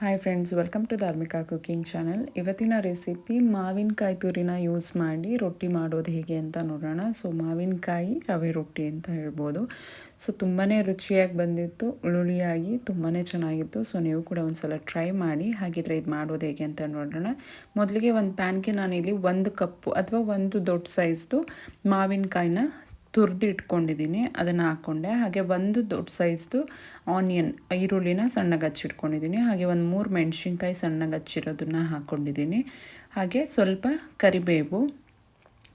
Hi friends welcome to Dharmika cooking channel ಇವತ್ತಿನ recipe ಮಾವಿನಕಾಯಿ ತುರಿನ ಯೂಸ್ ಮಾಡಿ ರೊಟ್ಟಿ ಮಾಡೋದು ಹೇಗೆ ಅಂತ ನೋಡೋಣ. ಸೊ ಮಾವಿನಕಾಯಿ ರವೆ ರೊಟ್ಟಿ ಅಂತ ಹೇಳ್ಬೋದು. ಸೊ ತುಂಬಾ ರುಚಿಯಾಗಿ ಬಂದಿತ್ತು ಉಳುಳಿಯಾಗಿ ತುಂಬಾ ಚೆನ್ನಾಗಿತ್ತು. ಸೊ ನೀವು ಕೂಡ ಒಂದ್ಸಲ ಟ್ರೈ ಮಾಡಿ, ಹಾಗಿದ್ರೆ ಇದು ಮಾಡೋದು ಹೇಗೆ ಅಂತ ನೋಡೋಣ. ಮೊದಲಿಗೆ ಒಂದು ಪ್ಯಾನ್ಗೆ ನಾನಿಲ್ಲಿ ಒಂದು ಕಪ್ಪು ಅಥವಾ ಒಂದು ದೊಡ್ಡ ಸೈಜ್ದು ಮಾವಿನಕಾಯಿನ ತುರಿದು ಇಟ್ಕೊಂಡಿದ್ದೀನಿ ಅದನ್ನು ಹಾಕ್ಕೊಂಡೆ ಹಾಗೆ ಒಂದು ದೊಡ್ಡ ಸೈಜ್ದು ಆನಿಯನ್, ಈರುಳ್ಳಿನ ಸಣ್ಣಗೆ ಹಚ್ಚಿಟ್ಕೊಂಡಿದ್ದೀನಿ. ಹಾಗೆ ಒಂದು ಮೂರು ಮೆಣಸಿನ್ಕಾಯಿ ಸಣ್ಣಗೆ ಹಚ್ಚಿರೋದನ್ನು ಹಾಕ್ಕೊಂಡಿದ್ದೀನಿ ಹಾಗೆ ಸ್ವಲ್ಪ ಕರಿಬೇವು,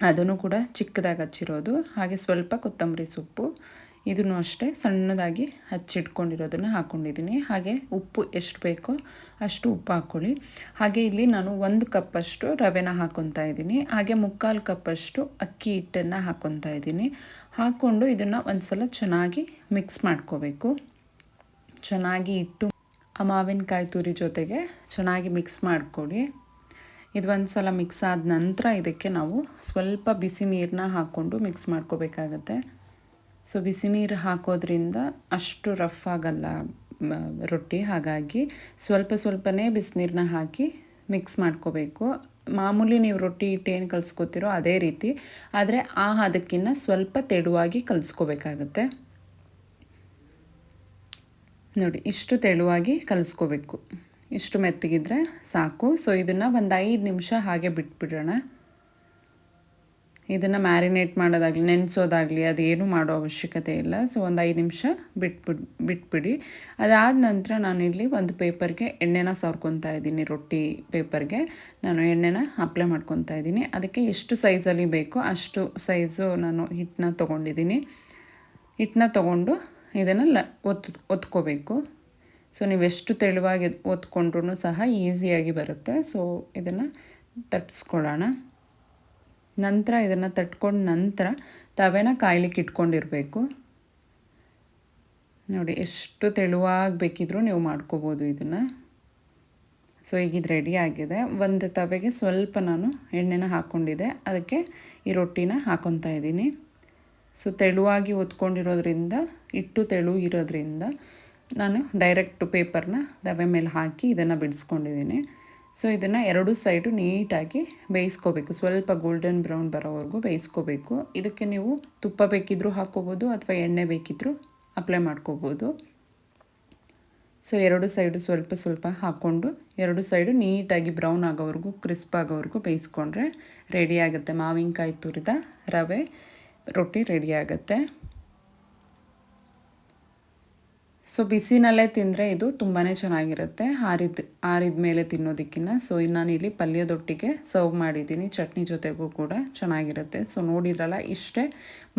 ಅದನ್ನು ಕೂಡ ಚಿಕ್ಕದಾಗಿ ಹಚ್ಚಿರೋದು. ಹಾಗೆ ಸ್ವಲ್ಪ ಕೊತ್ತಂಬರಿ ಸೊಪ್ಪು ಇದನ್ನು ಅಷ್ಟೇ ಸಣ್ಣದಾಗಿ ಹಚ್ಚಿಟ್ಕೊಂಡಿರೋದನ್ನು ಹಾಕ್ಕೊಂಡಿದ್ದೀನಿ ಹಾಗೆ ಉಪ್ಪು ಎಷ್ಟು ಬೇಕೋ ಅಷ್ಟು ಉಪ್ಪು ಹಾಕ್ಕೊಳ್ಳಿ. ಹಾಗೆ ಇಲ್ಲಿ ನಾನು ಒಂದು ಕಪ್ಪಷ್ಟು ರವೆನ ಹಾಕ್ಕೊತಾ ಇದ್ದೀನಿ. ಹಾಗೆ ಮುಕ್ಕಾಲು ಕಪ್ಪಷ್ಟು ಅಕ್ಕಿ ಹಿಟ್ಟನ್ನು ಹಾಕ್ಕೊತಾ ಇದ್ದೀನಿ. ಹಾಕ್ಕೊಂಡು ಇದನ್ನು ಒಂದು ಸಲ ಚೆನ್ನಾಗಿ ಮಿಕ್ಸ್ ಮಾಡ್ಕೋಬೇಕು. ಚೆನ್ನಾಗಿ ಇಟ್ಟು ಆ ಮಾವಿನಕಾಯಿ ತುರಿ ಜೊತೆಗೆ ಚೆನ್ನಾಗಿ ಮಿಕ್ಸ್ ಮಾಡಿಕೊಡಿ ಇದು ಒಂದು ಸಲ ಮಿಕ್ಸ್ ಆದ ನಂತರ ಇದಕ್ಕೆ ನಾವು ಸ್ವಲ್ಪ ಬಿಸಿ ನೀರನ್ನ ಹಾಕ್ಕೊಂಡು ಮಿಕ್ಸ್ ಮಾಡ್ಕೋಬೇಕಾಗತ್ತೆ. ಸೊ ಬಿಸಿ ನೀರು ಹಾಕೋದ್ರಿಂದ ಅಷ್ಟು ರಫ್ ಆಗಲ್ಲ ರೊಟ್ಟಿ. ಹಾಗಾಗಿ ಸ್ವಲ್ಪ ಸ್ವಲ್ಪನೇ ಬಿಸಿನೀರನ್ನ ಹಾಕಿ ಮಿಕ್ಸ್ ಮಾಡ್ಕೋಬೇಕು. ಮಾಮೂಲಿ ನೀವು ರೊಟ್ಟಿ ಇಟ್ಟೇನು ಕಲಿಸ್ಕೋತಿರೋ ಅದೇ ರೀತಿ. ಆದರೆ ಆ ಹದಕ್ಕಿನ್ನ ಸ್ವಲ್ಪ ತೆಳುವಾಗಿ ಕಲಿಸ್ಕೋಬೇಕಾಗತ್ತೆ. ನೋಡಿ, ಇಷ್ಟು ತೆಳುವಾಗಿ ಕಲಿಸ್ಕೋಬೇಕು. ಇಷ್ಟು ಮೆತ್ತಗಿದ್ರೆ ಸಾಕು. ಸೊ ಇದನ್ನು ಒಂದು ಐದು ನಿಮಿಷ ಹಾಗೆ ಬಿಟ್ಬಿಡೋಣ. ಇದನ್ನು ಮ್ಯಾರಿನೇಟ್ ಮಾಡೋದಾಗಲಿ, ನೆನೆಸೋದಾಗಲಿ ಅದೇನು ಮಾಡೋ ಅವಶ್ಯಕತೆ ಇಲ್ಲ. ಸೊ ಒಂದು ಐದು ನಿಮಿಷ ಬಿಟ್ಬಿಡ್, ಬಿಟ್ಬಿಡಿ. ಅದಾದ ನಂತರ ನಾನಿಲ್ಲಿ ಒಂದು ಪೇಪರ್ಗೆ ಎಣ್ಣೆನ ಸವರ್ಕೊತಾ ಇದ್ದೀನಿ, ರೊಟ್ಟಿ ಪೇಪರ್ಗೆ ನಾನು ಎಣ್ಣೆನ ಅಪ್ಲೈ ಮಾಡ್ಕೊತಾ ಇದ್ದೀನಿ. ಅದಕ್ಕೆ ಎಷ್ಟು ಸೈಜಲ್ಲಿ ಬೇಕೋ ಅಷ್ಟು ಸೈಜು ನಾನು ಹಿಟ್ಟನ್ನ ತೊಗೊಂಡಿದ್ದೀನಿ. ಹಿಟ್ಟನ್ನ ತೊಗೊಂಡು ಇದನ್ನು ಲ ಒತ್ತು ಒತ್ಕೋಬೇಕು. ಸೊ ನೀವೆಷ್ಟು ತೆಳುವಾಗಿ ಒತ್ಕೊಂಡ್ರೂ ಸಹ ಈಸಿಯಾಗಿ ಬರುತ್ತೆ. ಸೊ ಇದನ್ನು ತಟ್ಟಿಸ್ಕೊಳ್ಳೋಣ ನಂತರ ಇದನ್ನು ತಟ್ಕೊಂಡ ನಂತರ ತವೆನ ಕಾಯ್ಲಿಕ್ಕೆ ಇಟ್ಕೊಂಡಿರಬೇಕು. ನೋಡಿ, ಎಷ್ಟು ತೆಳುವಾಗಿ ಬೇಕಿದ್ರೂ ನೀವು ಮಾಡ್ಕೋಬೋದು ಇದನ್ನು. ಸೊ, ಈಗ ಇದು ರೆಡಿ ಆಗಿದೆ. ಒಂದು ತವೆಗೆ ಸ್ವಲ್ಪ ನಾನು ಎಣ್ಣೆನ ಹಾಕ್ಕೊಂಡಿದ್ದೆ ಅದಕ್ಕೆ ಈ ರೊಟ್ಟಿನ ಹಾಕೊತಾ ಇದ್ದೀನಿ. ಸೊ, ತೆಳುವಾಗಿ ಒತ್ಕೊಂಡಿರೋದ್ರಿಂದ ಇಟ್ಟು ತೆಳು ಇರೋದ್ರಿಂದ ನಾನು ಡೈರೆಕ್ಟ್ ಪೇಪರ್ನ ತವೆ ಮೇಲೆ ಹಾಕಿ ಇದನ್ನು ಬಿಡಿಸ್ಕೊಂಡಿದ್ದೀನಿ. ಸೊ ಇದನ್ನು ಎರಡು ಸೈಡು ನೀಟಾಗಿ ಬೇಯಿಸ್ಕೋಬೇಕು. ಸ್ವಲ್ಪ ಗೋಲ್ಡನ್ ಬ್ರೌನ್ ಬರೋವರೆಗೂ ಬೇಯಿಸ್ಕೋಬೇಕು. ಇದಕ್ಕೆ ನೀವು ತುಪ್ಪ ಬೇಕಿದ್ದರೂ ಹಾಕ್ಕೋಬೋದು ಅಥವಾ ಎಣ್ಣೆ ಬೇಕಿದ್ದರೂ ಅಪ್ಲೈ ಮಾಡ್ಕೋಬೋದು. ಸೊ ಎರಡು ಸೈಡು ಸ್ವಲ್ಪ ಸ್ವಲ್ಪ ಹಾಕ್ಕೊಂಡು ಎರಡು ಸೈಡು ನೀಟಾಗಿ ಬ್ರೌನ್ ಆಗೋವರೆಗೂ ಕ್ರಿಸ್ಪ್ ಆಗೋವರೆಗೂ ಬೇಯಿಸ್ಕೊಂಡ್ರೆ ರೆಡಿ ಆಗುತ್ತೆ. ಮಾವಿನಕಾಯಿ ತುರಿದ ರವೆ, ರೊಟ್ಟಿ ರೆಡಿ ಆಗುತ್ತೆ. ಸೊ ಬಿಸಿನಲ್ಲೇ ತಿಂದರೆ ಇದು ತುಂಬಾ ಚೆನ್ನಾಗಿರುತ್ತೆ. ಆರಿದ ಹಾರಿದ ಮೇಲೆ ತಿನ್ನೋದಕ್ಕಿಂತ ಸೊ ನಾನಿಲ್ಲಿ ಪಲ್ಯದೊಟ್ಟಿಗೆ ಸರ್ವ್ ಮಾಡಿದ್ದೀನಿ. ಚಟ್ನಿ ಜೊತೆಗೂ ಕೂಡ ಚೆನ್ನಾಗಿರುತ್ತೆ. ಸೊ ನೋಡಿದ್ರಲ್ಲ, ಇಷ್ಟೇ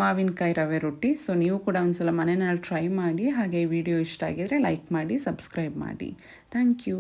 ಮಾವಿನಕಾಯಿ ರವೆ ರೊಟ್ಟಿ. ಸೊ ನೀವು ಕೂಡ ಒಂದ್ಸಲ ಮನೆಯಲ್ಲಿ ಟ್ರೈ ಮಾಡಿ, ಹಾಗೆ ವಿಡಿಯೋ ಇಷ್ಟ ಆಗಿದರೆ ಲೈಕ್ ಮಾಡಿ ಸಬ್ಸ್ಕ್ರೈಬ್ ಮಾಡಿ. Thank you